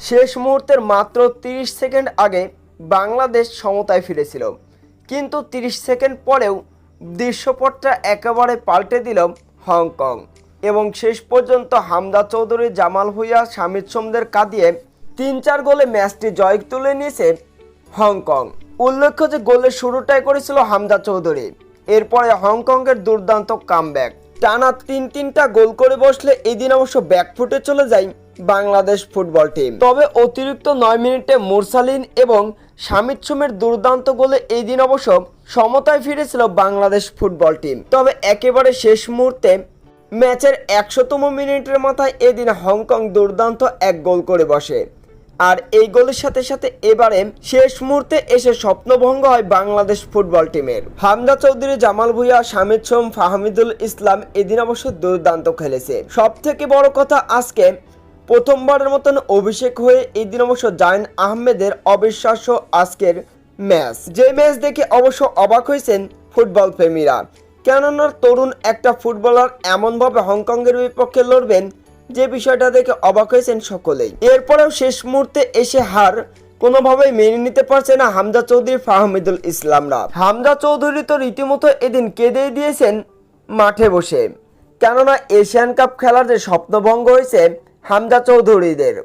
শেষ মুহূর্তের মাত্র 30 সেকেন্ড আগে বাংলাদেশ সমতায় ফিরেছিল। কিন্তু 30 সেকেন্ড পরেও দৃশ্যপটটা একেবারে পাল্টে দিল হংকং। এবং শেষ পর্যন্ত হামদা চৌধুরী, জামাল ভুইয়া, শামিদ সোমদের কাঁদিয়ে তিন চার গোলে ম্যাচটি জয় তুলে নিয়েছে হংকং। উল্লেখ্য যে গোলের শুরুটাই করেছিল হামদা চৌধুরী। এরপরে হংকংয়ের দুর্দান্ত কামব্যাক। টানা তিন তিনটা গোল করে বসলে এদিন অবশ্য ব্যাকফুটে চলে যায় বাংলাদেশ ফুটবল টিম তবে অতিরিক্ত নয় মিনিটে মুরসালিন এবং শামিদ সোমের দুর্দান্ত গোলে এই দিন অবশ্য সমতায় ফিরেছিল বাংলাদেশ ফুটবল টিম তবে একেবারে শেষ মুহূর্তে ম্যাচের একশোতম মিনিটের মাথায় এদিন হংকং দুর্দান্ত এক গোল করে বসে। আর এই গোলের সাথে সাথে এবারে শেষ মুহূর্তে এসে স্বপ্নভঙ্গ হয় বাংলাদেশ ফুটবল টিমের। হামদা চৌধুরী, জামাল ভুইয়া শামিদ সোম ফাহমিদুল ইসলাম এদিন অবশ্য দুর্দান্ত খেলেছে। সব থেকে বড় কথা আজকে প্রথমবারের মতন অভিষেক হয়ে এদিন অবশ্য জায়ন আহমেদের অবিশ্বাস্য আজকের ম্যাচ। যে ম্যাচ দেখে অবশ্য অবাক হয়েছেন ফুটবল প্রেমীরা। কেননা তরুণ একটা ফুটবলার এমনভাবে হংকংয়ের বিপক্ষে লড়বেন যে বিষয়টা দেখে অবাক হয়েছেন সকলেই। এরপরেও শেষ মুহূর্তে এসে হার কোনোভাবেই মেনে নিতে পারছে না হামজা চৌধুরী ফাহমিদুল ইসলামরা। হামজা চৌধুরী তো রীতিমতো এদিন কেঁদে দিয়েছেন মাঠে বসে। কেননা এশিয়ান কাপ খেলার যে স্বপ্নভঙ্গ হয়েছে হামজা চৌধুরীদের।